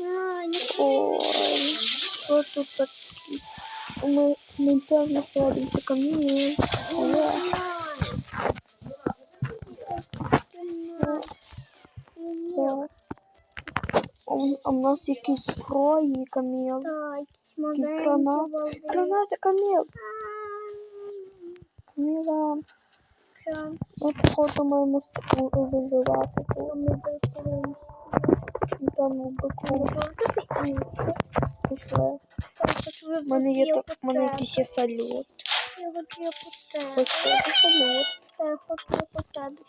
А, не Ой, що тут таке? Ми недавно знаходимося каміння. Але так. А у- а у нас якісь зброї, каміл. Якісь гранати. Гранати, каміл. Каміла. Ми походу маємо виживати тут. Там биком пішли. У мене є так, у мене якийсь є салют. Я хочу я по Ось це салют. Я хочу.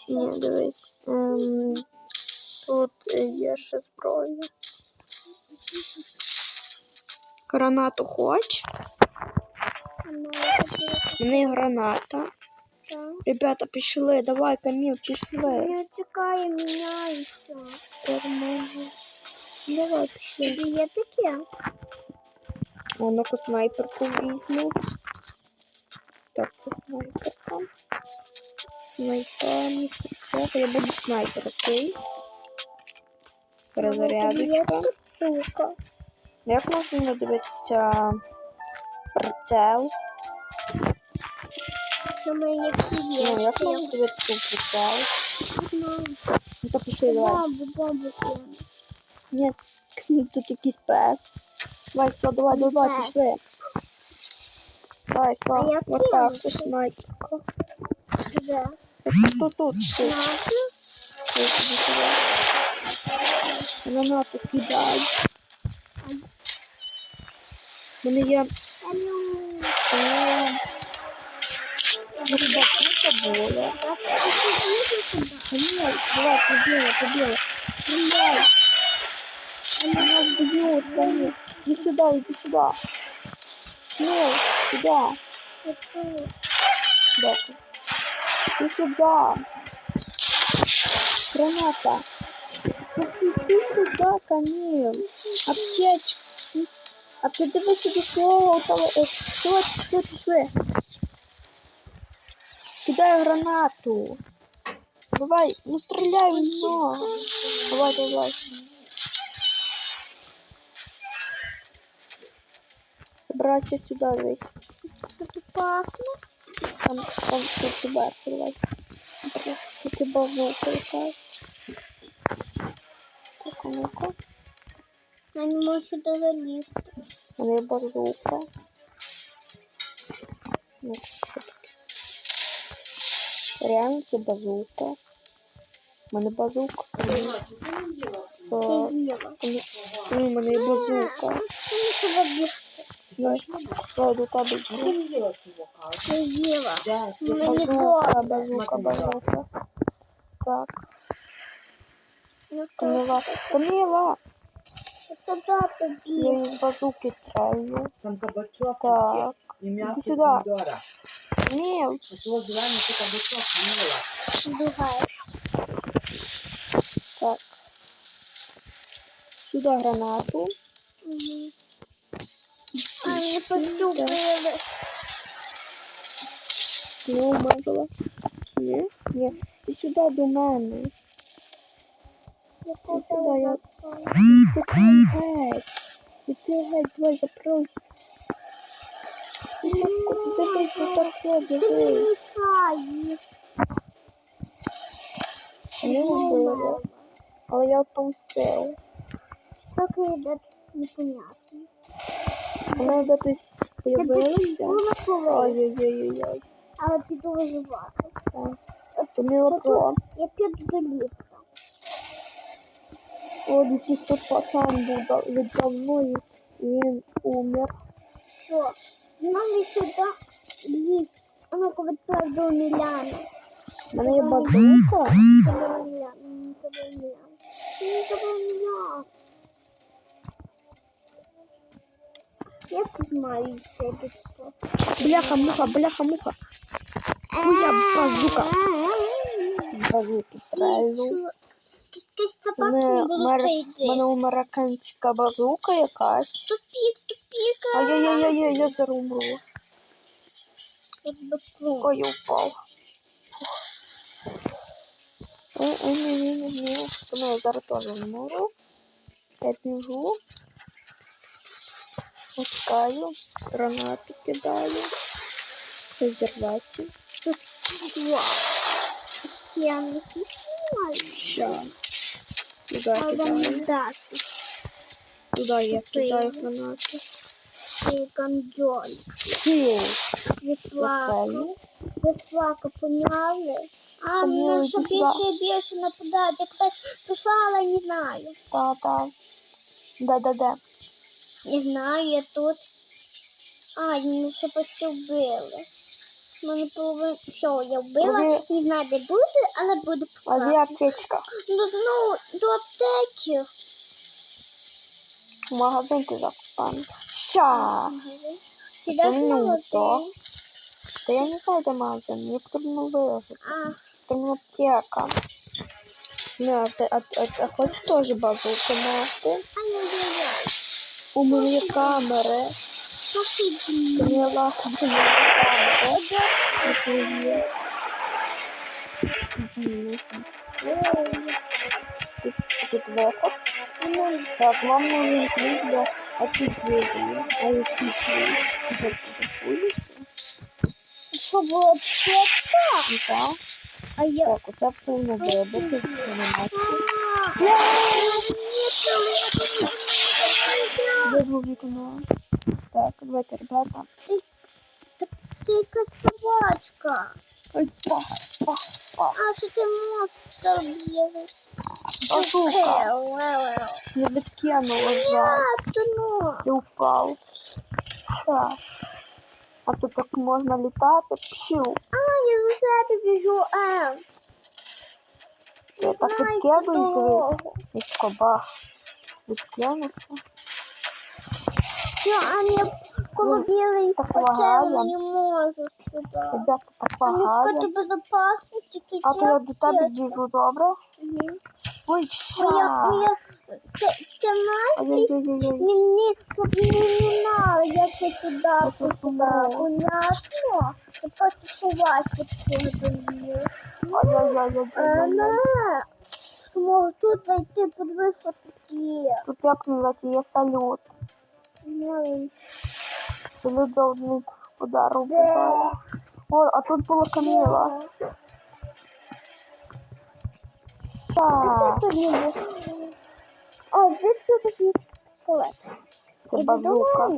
Ні, дивись. Тут є ще зброя. Гранату хоч? Ну, є граната. тебе. Ребята, пішли, давай, Каміл, пішли. Я чекаю, міняюся. Нормально. Давай, пішли. Тобі є таке? А ну-ка снайперку візьму. Так, це снайперка. Снайпер, не снайпер. Я буду снайпер, окей? Перезарядочка. Сука. Як можна надивитися прицел? У мене є всі є. Ну, як можна дивитися прицел? Ну, Ну. Ні, тут якийсь пес. Давай, Слав, давай, давай, пішли. Давай, А Слав, як вот так. Де? Тут, тут, тут. Знати? Тут, іди сюди. Гранату кидай. У мене є... Алло. е, Ребята, ну це було. Ні, давай, побіла, побіла. Стріляй. Они нас бьют, они. Иди сюда, иди сюда. Нет, сюда. Да. Иди сюда. Граната. Иди сюда, Камил. Аптечка. А ты давай себе слово того. Э, Что, что, что? Кидай гранату. Давай, ну стреляй в него. Давай, давай. Браться сюда весь. Тут опасно. Там, там тут тебя давай. Тут и базука якась. Так, а ну-ка. Я не можу сюди залізти. Мене є базука. Ну, що таке? Реально це базука. У мене базука. Ні, у мене є базука. Тебе йду. Я їла. Базука, базука, базука. Так, Ну то Камила. Камила! куди Я тобі? із базуки стрельну. Там кабачок Так. і м'ясо Іди сюди. помідора. Міл, А цього зелений це кабачок, мила. Дугаєш. так. Сюди гранату. Мгм. А не поступили. Не умажила. Ні, ні. І сюди до мене. Я Сюди я. подала. Тікай геть. Іди геть, давай. Тихо, ти дивись, що таке, Ти дивись. Не вбили. Але я отомстив. Так іде непонятно. Вона де ти Я появилася. Ой-ой-ой-ой. але піду виживати. Це. Я піду до лісу. О, якийсь тут пацан був да- віддо мною, і він умер. Що? Нам сюди ліс. А ну-ка відправ до Міляна. У мене є базука. Тебе Міляна. Тебе Міляна. Тебе Міляна. Я знаю тебе що. Бляха-муха, бляха-муха. Хуя базука. Базуки стрельну. Мене, собаками було прийти. у мене американська базука якась. Тупік, тупік. Ай-яй-яй-яй, я зарубила. Якби. Ой, я упав. Ой, ой, ні, ні, ні, ні. Тому я зараз теж вмру. Я біжу. Пускаю. Гранату кидаю. Резервацію. Два. Стінки. Ой. Ща. Туди А вам кидаю. Туди я кидаю. Хіл. Віслака. Віслака поняли? А, мене що більше і більше нападають. Я кудись пішла, але не знаю. Та, та. Да-да-да. Не знаю, я тут. А, мене ще почти вбили. Мене половину. Все, я вбила. Не знаю, де буде, але буде А де аптечка? Ну, ну, до аптеки. В магазин ти закупаний. Ща. Ти в мені. Та я не знаю, де магазин. Мені потрібно вижити. А, Це не аптека. Не, а, а, а, а хочеш теж базуку мати? ай-яй-яй. У мене камери. Посиди. Поняла, у мене є камери. Які є. Мгм. Тут, тут виход. Ну, Так, вам нужен ключ для этой двери. А який ключ? Вже будеш? Що було аптека? Так. А я... Так, оце повинно вибити. Анімацію. А, ні, це Вибив вікно. Так, давайте, ребята. Якась собачка. Ой, пах, пах, пах. А що ти монстр б'єш? Базука. Я відкинула А, зараз. то. І упав. Ша. А тут так можна літати. Пшу. А, я за тебе біжу, Ем. Я так відкидую і дорогу. і скобах. А я коло Ну, білий почав не можу сюди. Ребята, так мішка лагає. безопасності тут А то я до тебе біжу, добре? Мгм. Ой, Моя, ша. моя, це, це Настя, мені, мені не як я туди, Я туди, подумала. понятно? І потім ховати цього до мене. Ай-яй-яй-яй-яй. Не, можу тут зайти під висоті. Тут як називається, є салют. Маленький. Одну удару Де? вбиває. О, а тут була Каміла. Ша. Це не було. А, де це такий пістолет? Це базука.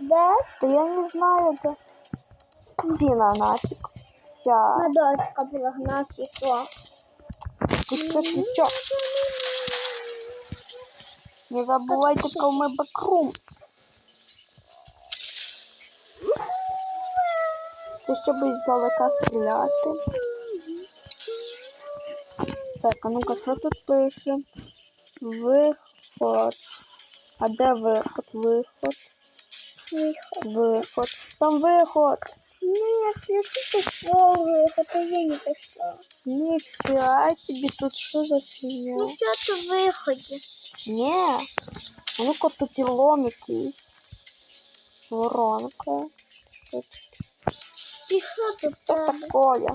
Де? Та я не знаю, де. Спіна нафіг. Ша. На дочка була гнать і що? Ти що, ти що? Не забувайте, коли ми бекрум. Це щоб здалека стріляти. Так, а ну-ка, що тут пише? Виход. А де виход? Виход. Виход. Там виход. Нет, я тут пошел, это я не пошла. Ніфіга собі, тут що за Ну фігня? что ты выходишь? Ні. А ну-ка тут і лом якийсь. Воронка. Що И что тут Що тебе? такое?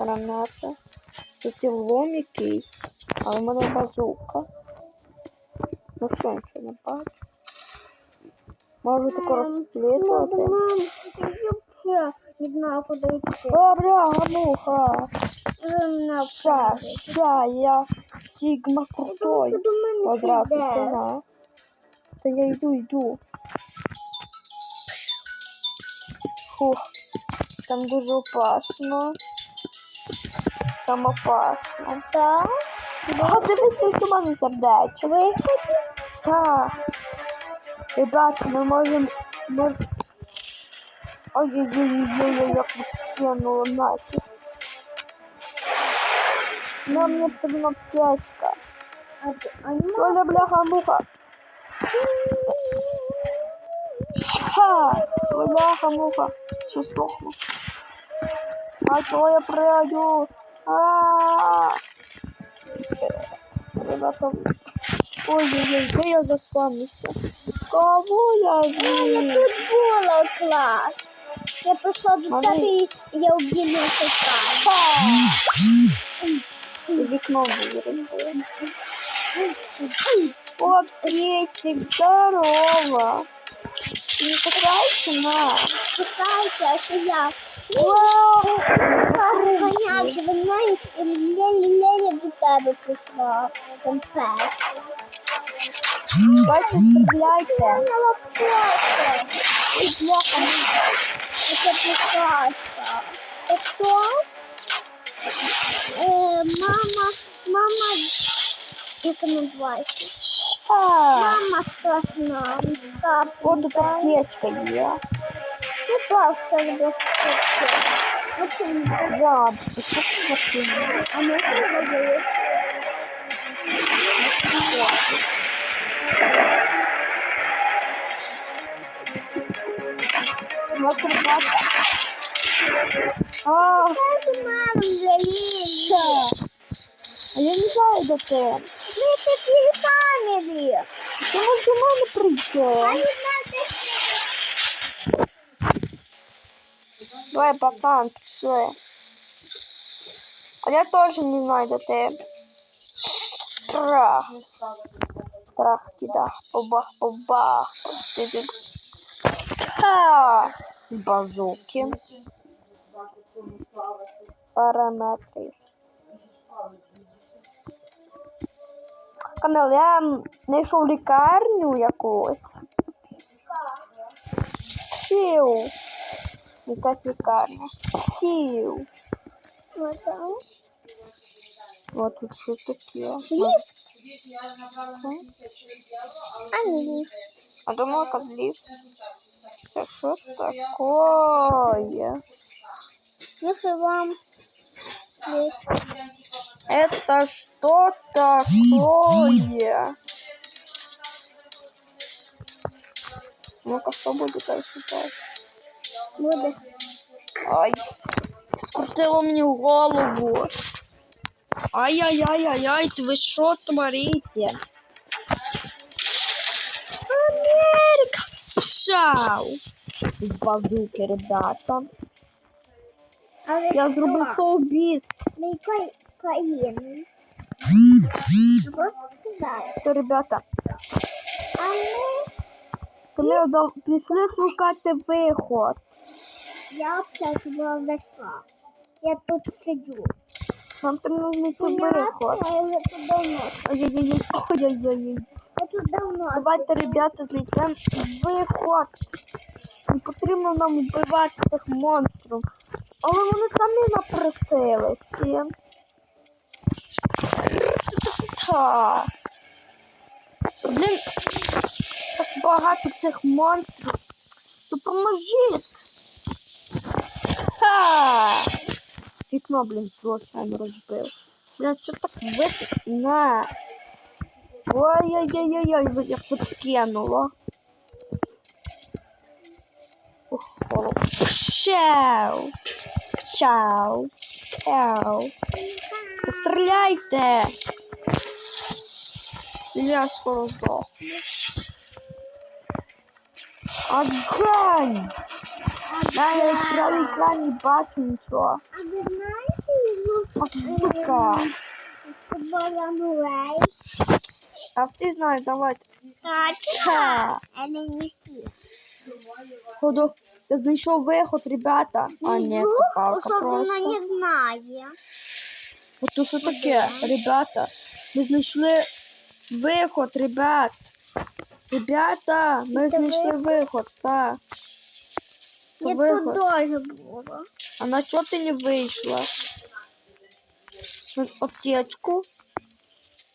Граната. Тут і лом якийсь. А в мене базука. Ну що, нічого не бачу. Можу тако Мам, розслідувати. Мам, я вообще не знаю, куда идти. О, бля, гамуха. Вы меня Ща, впустите. ща, я Сігма крутой. Потому что до мене Квадрат прийде. стіна. Та я йду, йду. Фух. Там дуже опасно. Там опасно. Так? А дивись, що мене сердечко. Виходи. Так. Ребята, ми можемо... Ми... Ой-ой-ой-ой, як кинуло нафіг. Нам не потрібна аптечка. А, ты- а не можешь? Оля, бляха, муха. Ха! Бляха, муха. Все сохну. А то я пройду. А! Ребята. Ой-ой-ой, де я заспавнився? Кого я А, я тут була клас. Я пішла до тебе і я там. Ти вікно вирізала. О, Песик, здорово. Не кусаешься, на? Питайте, а що я? До тебе прийшла. Це прекрасно. Хто? Е, мама, мама, як вона називається? Мама страшна. Так, Вот тут Ну так, це буде. Да, ты что ты вообще? А ми що робили? Вот ребята. А, Це ж мама жаліє. а я не знаю, де ти. Ми такі камері. Ти до мене А прийти. не знати, Давай, пацан, пішли. А я теж не знаю, де ти. Страх. Страх кида. Побах, побах. Ха! Базуки. Параметри. Камил, я знайшов лікарню якусь. Фіу. Якась лікарня. Фіу. Отам. Вот тут що таке. Ліфт? А не ліфт. А думала, как лифт. Это что такое? Если вам ліфт. Это что такое? Ну-ка, что будет дальше? так? Буде. Ай, скрутило мне голову. Ай-яй-яй-яй-яй, вы что творите? Америка! Пшау! Базуки, ребята. Але Я зробив 100 убийств. Ми якої країни? То, ребята, А ми, коли пішли шукати виход. Я була весла. Я тут сиджу. Нам виход. я вже тут. Ой-ой-ой, ой-ой-ой. Я тут давно. Давайте, ребята, знайдемо виход. Не потрібно нам вбивати цих монстрів. Але вони самі напросилися. Та. Блін, так багато цих монстрів. Допоможіть. Вікно, блін, случайно розбив. Блін, що так випить? На. Ой-ой-ой-ой, як тут кинуло. Чау. Чау. Чау. Постріляйте. Я скоро здохну. Огонь! Да, я на екрані бачу нічого. А ви знаєте? Сука. Баламурей. А ти знаєш, давайте. Точно? А всі. Ходу, я знайшов виход, ребята. А, ні, це палка Особливо не знає. От то що таке, ребята? Ми знайшли виход, ребят. Ребята, ми знайшли виход, так. Це Я тут виход. дуже було. А на що ти не вийшла? Ну, Аптечку.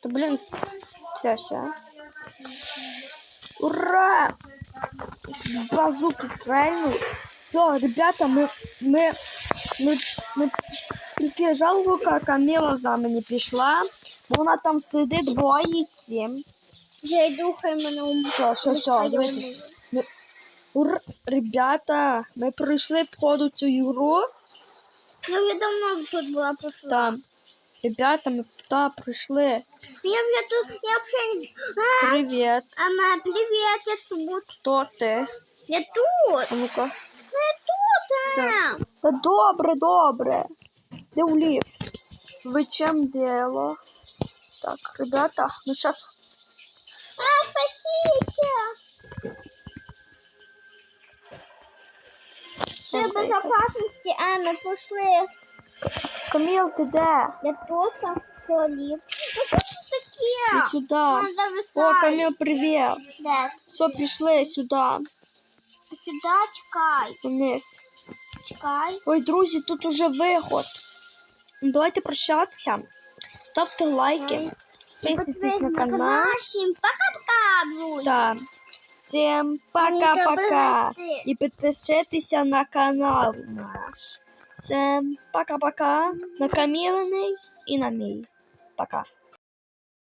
То блін, все, все. Ура! Базуки стрельнул. Все, ребята, мы, мы, мы, мы тільки жалко, як Каміла за мені пішла. Бо вона там сидить, боїться. Я йду, хай мене умре. Все, все, все, дивіться. Ми- Ура! Ребята, ми пройшли походу цю ігру. Я вже давно тут була пішла. Там. Ребята, ми туди прийшли. Я вже тут, я вже... А, Привіт. Ама, привіт, я тут. Хто ти? Я тут. А ну-ка. Я тут. а. Та добре, добре. Де в ліфт? Ви чим дело? Так, ребята, ну сейчас А, спасите. Все Окей. безопасности, а, ми пішли. Каміл, ти де? Я тут, а, туалет. Ну що це таке? Іди сюди. О, зависає. Каміл, привіт. Де? Все, пішли сюди, Сюди чекай. вниз. Чекай. Ой, друзі, тут уже виход. Давайте прощатися. Ставте лайки. Підписуйтесь на канал. Всім пока-пока, друзі. Та. Всім Не пока-пока. забудьте. І підпишитися на канал наш. Всім пока-пока. На Камілиний і на мій. Пока.